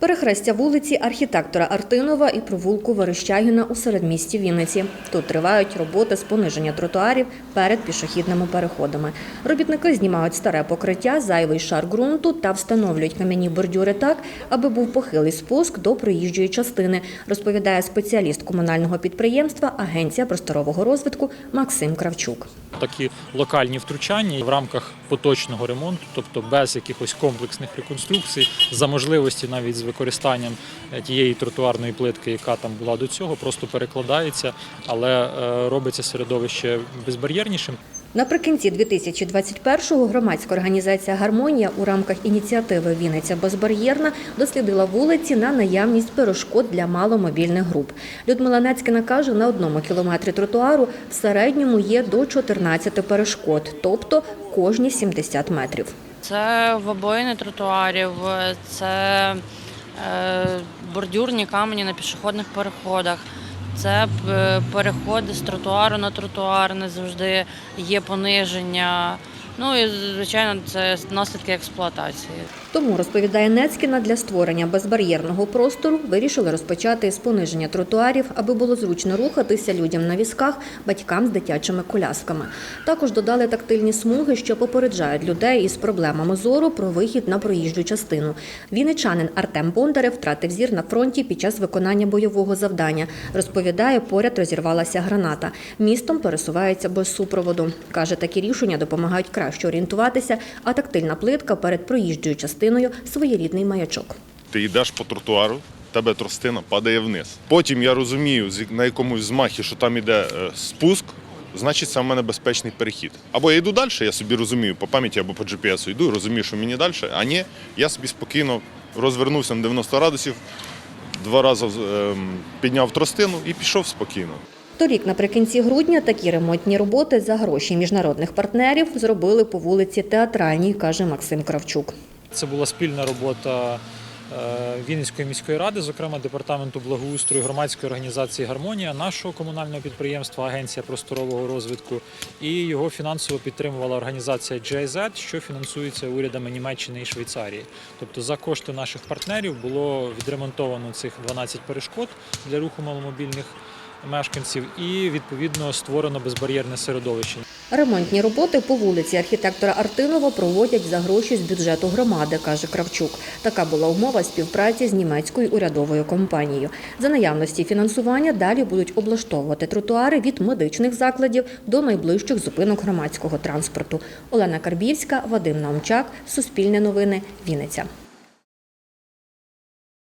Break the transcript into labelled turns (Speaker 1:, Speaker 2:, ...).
Speaker 1: Перехрестя вулиці архітектора Артинова і провулку Верещагіна у середмісті Вінниці. Тут тривають роботи з пониження тротуарів перед пішохідними переходами. Робітники знімають старе покриття, зайвий шар ґрунту та встановлюють кам'яні бордюри так, аби був похилий спуск до проїжджої частини, розповідає спеціаліст комунального підприємства Агенція просторового розвитку Максим Кравчук.
Speaker 2: Такі локальні втручання в рамках поточного ремонту, тобто без якихось комплексних реконструкцій, за можливості навіть з використанням е, тієї тротуарної плитки, яка там була до цього, просто перекладається, але е, робиться середовище безбар'єрнішим.
Speaker 1: Наприкінці 2021-го громадська організація Гармонія у рамках ініціативи Вінниця безбар'єрна дослідила вулиці на наявність перешкод для маломобільних груп. Людмила Нецькіна каже, на одному кілометрі тротуару в середньому є до 14 перешкод, тобто кожні 70 метрів.
Speaker 3: Це вибоїни тротуарів, це е, бордюрні камені на пішохідних переходах. Це е, переходи з тротуару на тротуар, не завжди є пониження. Ну і звичайно, це наслідки експлуатації.
Speaker 1: Тому, розповідає Нецькіна, для створення безбар'єрного простору вирішили розпочати з пониження тротуарів, аби було зручно рухатися людям на візках, батькам з дитячими колясками. Також додали тактильні смуги, що попереджають людей із проблемами зору про вихід на проїжджу частину. Вінничанин Артем Бондарев втратив зір на фронті під час виконання бойового завдання. Розповідає, поряд розірвалася граната. Містом пересувається без супроводу. Каже, такі рішення допомагають краще орієнтуватися, а тактильна плитка перед проїжджою частиною своєрідний маячок.
Speaker 4: Ти йдеш по тротуару, тебе тростина падає вниз. Потім я розумію на якомусь змахі, що там іде е, спуск, значить це в мене безпечний перехід. Або я йду далі, я собі розумію по пам'яті або по GPS йду, розумію, що мені далі, а ні, я собі спокійно розвернувся на 90 градусів, два рази ем, підняв тростину і пішов спокійно.
Speaker 1: Торік, наприкінці грудня, такі ремонтні роботи за гроші міжнародних партнерів зробили по вулиці Театральній, каже Максим Кравчук.
Speaker 2: Це була спільна робота е, Вінницької міської ради, зокрема департаменту благоустрою громадської організації Гармонія, нашого комунального підприємства Агенція просторового розвитку і його фінансово підтримувала організація GIZ, що фінансується урядами Німеччини і Швейцарії. Тобто за кошти наших партнерів було відремонтовано цих 12 перешкод для руху маломобільних мешканців і відповідно створено безбар'єрне середовище.
Speaker 1: Ремонтні роботи по вулиці архітектора Артинова проводять за гроші з бюджету громади, каже Кравчук. Така була умова співпраці з німецькою урядовою компанією. За наявності фінансування далі будуть облаштовувати тротуари від медичних закладів до найближчих зупинок громадського транспорту. Олена Карбівська, Вадим Наумчак, Суспільне новини, Вінниця.